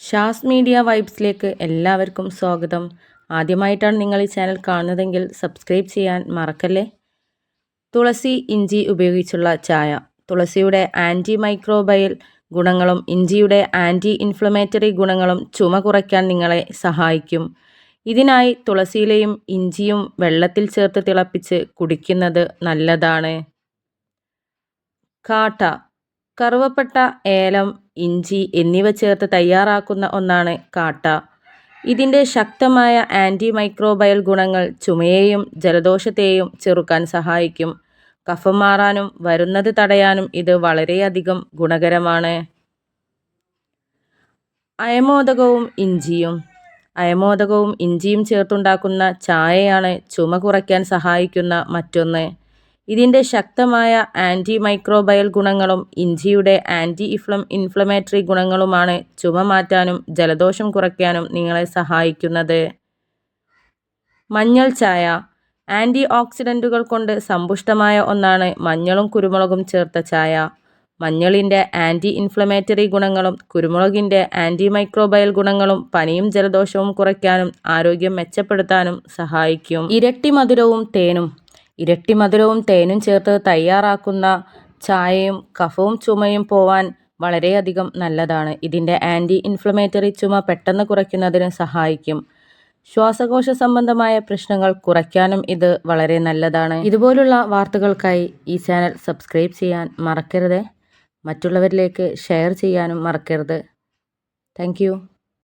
Shaz media വൈബ്സിലേക്ക് എല്ലാവർക്കും സ്വാഗതം. ആദ്യമായിട്ടാണ് നിങ്ങൾ ഈ ചാനൽ കാണുന്നതെങ്കിൽ സബ്സ്ക്രൈബ് ചെയ്യാൻ മറക്കല്ലേ? തുളസി ഇഞ്ചി ഉപയോഗിച്ചുള്ള ചായ. തുളസിയുടെ ആന്റി മൈക്രോബയൽ ഗുണങ്ങളും ഇഞ്ചിയുടെ ആന്റി ഇൻഫ്ലമേറ്ററി ഗുണങ്ങളും ചുമ കുറയ്ക്കാൻ നിങ്ങളെ സഹായിക്കും. ഇതിനായി തുളസിയിലെയും ഇഞ്ചിയും വെള്ളത്തിൽ ചേർത്ത് തിളപ്പിച്ച് കുടിക്കുന്നത് നല്ലതാണ്. കാട്ട. കറുവപ്പട്ട ഏലം ഇഞ്ചി എന്നിവ ചേർത്ത് തയ്യാറാക്കുന്ന ഒന്നാണ് കാട്ട. ഇതിന്റെ ശക്തമായ ആന്റി മൈക്രോബയൽ ഗുണങ്ങൾ ചുമയെയും ജലദോഷത്തെയും ചെറുക്കാൻ സഹായിക്കും. കഫം മാറാനും വരുന്നത് തടയാനും ഇത് വളരെയധികം ഗുണകരമാണ്. അയമോദകവും ഇഞ്ചിയും. അയമോദകവും ഇഞ്ചിയും ചേർത്തുണ്ടാക്കുന്ന ചായയാണ് ചുമ കുറയ്ക്കാൻ സഹായിക്കുന്ന മറ്റൊന്ന്. ഇതിന്റെ ശക്തമായ ആന്റി മൈക്രോബയൽ ഗുണങ്ങളും ഇഞ്ചിയുടെ ആന്റി ഇഫ്ലം ഇൻഫ്ലമേറ്ററി ഗുണങ്ങളുമാണ് ചുമ മാറ്റാനും ജലദോഷം കുറയ്ക്കാനും നിങ്ങളെ സഹായിക്കുന്നത്. മഞ്ഞൾ ചായ. ആന്റി ഓക്സിഡന്റുകൾ കൊണ്ട് സമ്പുഷ്ടമായ ഒന്നാണ് മഞ്ഞളും കുരുമുളകും ചേർത്ത ചായ. മഞ്ഞളിന്റെ ആന്റി ഇൻഫ്ലമേറ്ററി ഗുണങ്ങളും കുരുമുളകിന്റെ ആന്റി മൈക്രോബയൽ ഗുണങ്ങളും പനിയും ജലദോഷവും കുറയ്ക്കാനും ആരോഗ്യം മെച്ചപ്പെടുത്താനും സഹായിക്കും. ഇരട്ടി മധുരവും തേനും. ഇരട്ടി മധുരവും തേനും ചേർത്ത് തയ്യാറാക്കുന്ന ചായയും കഫവും ചുമയും പോവാൻ വളരെയധികം നല്ലതാണ്. ഇതിന്റെ ആന്റി ഇൻഫ്ലമേറ്ററി ചുമ പെട്ടെന്ന് കുറയ്ക്കുന്നതിന് സഹായിക്കും. ശ്വാസകോശ സംബന്ധമായ പ്രശ്നങ്ങൾ കുറയ്ക്കാനും ഇത് വളരെ നല്ലതാണ്. ഇതുപോലുള്ള വാർത്തകൾക്കായി ഈ ചാനൽ സബ്സ്ക്രൈബ് ചെയ്യാൻ മറക്കരുത്. മറ്റുള്ളവരിലേക്ക് ഷെയർ ചെയ്യാനും മറക്കരുത്. താങ്ക്